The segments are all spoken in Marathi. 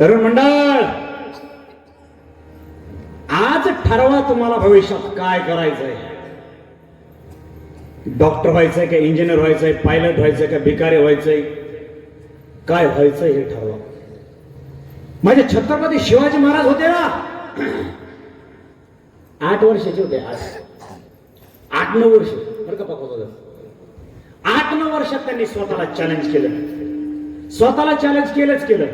तरुण मंडळ आज ठरवा तुम्हाला भविष्यात काय करायचंय. डॉक्टर व्हायचंय का इंजिनियर व्हायचंय पायलट व्हायचंय का भिकारी व्हायचंय काय व्हायचंय हे ठरवा. माझे छत्रपती शिवाजी महाराज होते ना. आठ वर्षाचे होते आठ आठ नऊ वर्ष. बरं का पापा आठ नऊ वर्षात त्यांनी स्वतःला चॅलेंज केलं. स्वतःला चॅलेंज केलंच केलं.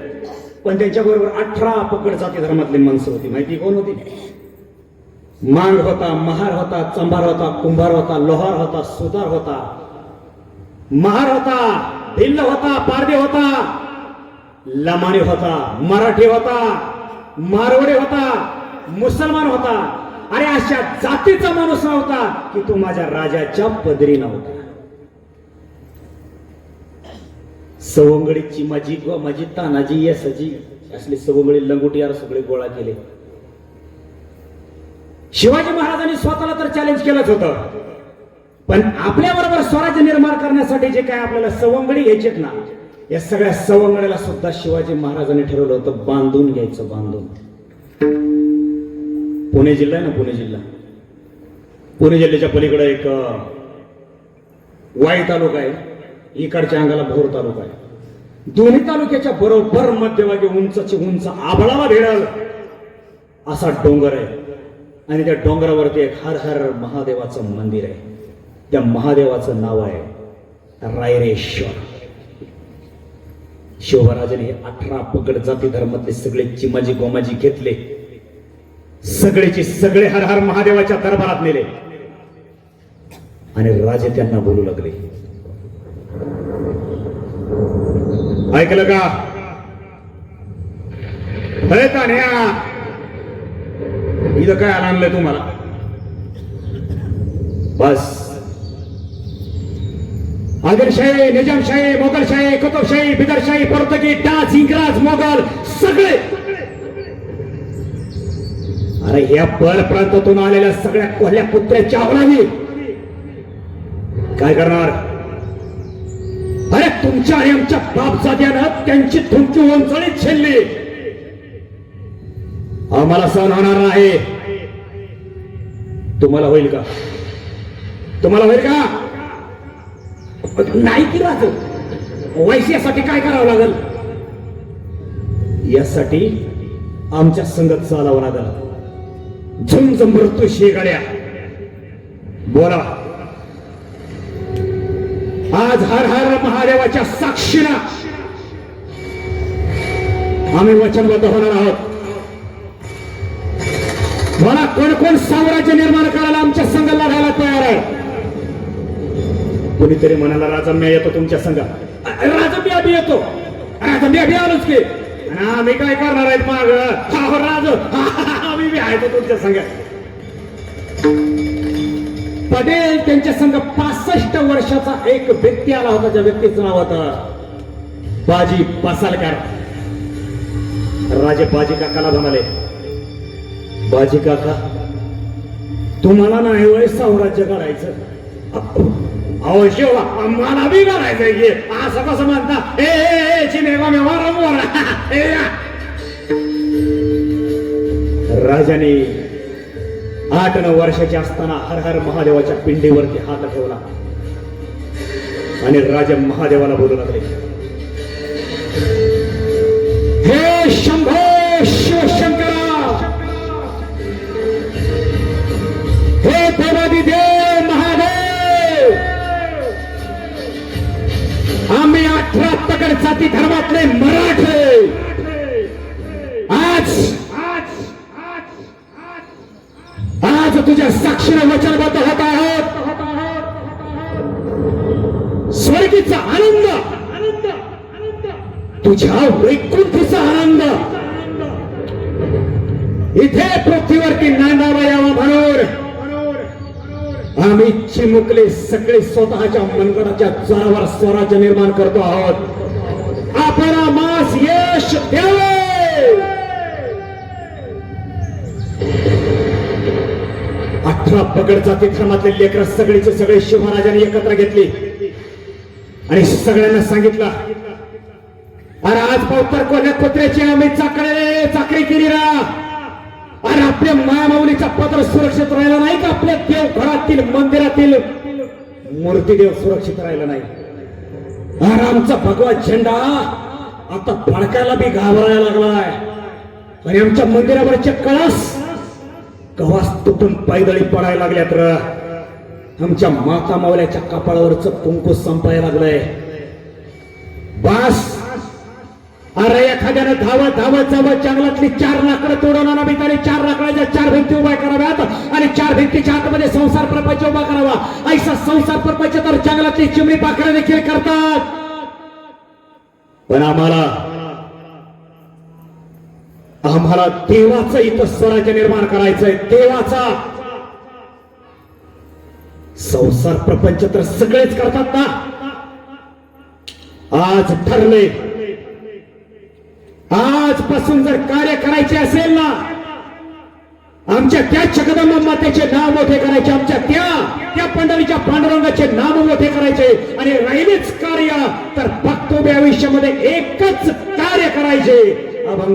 पण त्यांच्याबरोबर अठरा पकड जाती धर्मातली माणसं होती. माहिती कोण होती? मांड होता महार होता चंभार होता कुंभार होता लोहार होता सुतार होता. महार होता भिल्ल होता पारदे होता लमाणी होता मराठी होता मारवडे होता मुसलमान होता. अरे अशा जातीचा माणूस नव्हता की तो माझ्या राजाच्या पदरी नव्हता सवंगडी चिमाजी माझी तानाजी यसाजी असले सवंगडी लंगोटीयार सगळे गोळा केले. शिवाजी महाराजांनी स्वतःला तर चॅलेंज केलंच होतं. पण आपल्या बरोबर स्वराज्य निर्माण करण्यासाठी जे काय आपल्याला सवंगडी घ्यायचेत ना या सगळ्या सवंगड्याला सुद्धा शिवाजी महाराजांनी ठरवलं होतं बांधून घ्यायचं बांधून. पुणे जिल्हा आहे ना पुणे जिल्हा. पुणे जिल्ह्याच्या पलीकडे एक वाई तालुका आहे. इकडच्या अंगाला भोर तालुका आहे. दोन्ही तालुक्याच्या बरोबर मध्यभागी उंचची उंच आबळावा भेडल असा डोंगर आहे. आणि त्या डोंगरावरती एक हर हर महादेवाचं मंदिर आहे. त्या महादेवाचं नाव आहे रायरेश्वर. शिवराजाने अठरा पकड जाती धर्मातले सगळे चिमाजी गोमाजी घेतले. सगळेचे सगळे हर हर महादेवाच्या दरबारात नेले. आणि राजे त्यांना बोलू लागले. ऐकलं का? अरे तान्या! इथं काय आणलंय तुम्हाला? बस. आदिलशाही निजामशाही मोगलशाही कुतुबशाही बिदरशाही पोर्तुगीज डाच इंग्रज मोगल सगळे! अरे ह्या पर प्रांतातून आलेल्या सगळ्या कोल्ह्या कुत्र्याच्या आवडावी काय करणार? अरे तुमच्या आणि आमच्या बापजाद्यानं त्यांची तुमची ओंचळीत छेडली आम्हाला सहन होणार नाही. तुम्हाला होईल का? तुम्हाला होईल का? नाही की राहत वैश्यासाठी काय करावं लागल? यासाठी आमच्या संगत चालावं लागल. झुंज मृत्यू शेगाड्या बोला. आज हर हर महादेवाच्या साक्षीनं आम्ही वचनबद्ध होणार आहोत. मला कोण कोण साम्राज्य निर्माण करायला आमच्या संघ लढायला तयार आहे? कोणीतरी म्हणाला राजा मी येतो तुमच्या संघात. राजा मी आधी येतो. राजा मी आधी आलोच की. आम्ही काय करणार आहेत माग? हो, राज. आम्ही बी आहे तो तुमच्या संघात. पटेल त्यांच्या संघ पासष्ट वर्षाचा एक व्यक्ती आला होता ज्या व्यक्तीचं नाव होतं बाजी पासालकर. राजे बाजी काकाला म्हणाले बाजी काका तुम्हाला नाही वय साम्राज्य करायचं अहो शिवा मला बी करायचंय की असं कसं म्हणता? ए ए चिनेवा मेवा रमवा राजाने आठ नऊ वर्षाचे असताना हर हर महादेवाच्या पिंडीवरती हात ठेवला. आणि राजा महादेवाला बोलू लागले. हे शंभो शिवशंकरा! हे देवादी देव महादेव! आम्ही अठरा पकड जाती धर्मातले तुझ्या साक्षीने वचनबद्ध होत आहोत. स्वर्गीचा आनंद. तुझ्या वैकुंठीचा आनंद. इथे पृथ्वीवरती नांदावा यावा म्हणून. आम्ही चिमुकले सगळे स्वतःच्या मनगडाच्या जोरावर स्वराज्य निर्माण करतो आहोत. आपण मास यश द्यावे. अठरा पगड जाती धर्मातले लेकर सगळीचे सगळे शिवराजांनी एकत्र घेतली. आणि सगळ्यांना सांगितलं अरे आज पावतर कोण्या कुत्र्याची आम्ही चाकडे चाकरी केली रा. अरे आपल्या मायामाऊलीचा पत्र सुरक्षित राहिला नाही का? आपल्या देवघरातील मंदिरातील मूर्तीदेव सुरक्षित राहिला नाही. अरे आमचा भगवा झेंडा आता फडकायला बी घाबरायला लागलाय. आणि आमच्या मंदिरावरचे कळस कवास तुटून पायदळी पडायला लागल्यात र. आमच्या माता मावल्याच्या कपाळावरच कुंकू संपायला लागलंय. बास! अरे एखाद्यानं धावत धावत जावं जंगलातली चार लाकडं तोडवणार ना आणि चार लाकडाच्या चार भिंती उभ्या कराव्यात आणि चार भिंतीच्या आतमध्ये संसार प्रपंच उभा करावा. ऐसा संसार प्रपंच तर जंगलातली चिमणी पाखरं देखील करतात. पण आम्हाला आम्हाला देवाचं इथं स्वराज्य निर्माण करायचंय देवाचा. संसार प्रपंच तर सगळेच करतात ना. आज ठरले आजपासून जर कार्य करायचे असेल ना आमच्या त्या जगदंबा मातेचे नाव मोठे करायचे आमच्या त्या त्या पंढरीच्या पांडुरंगाचे नाव मोठे करायचे आणि राहिलेच कार्य तर भक्तोबे आयुष्यामध्ये एकच कार्य करायचे अभंग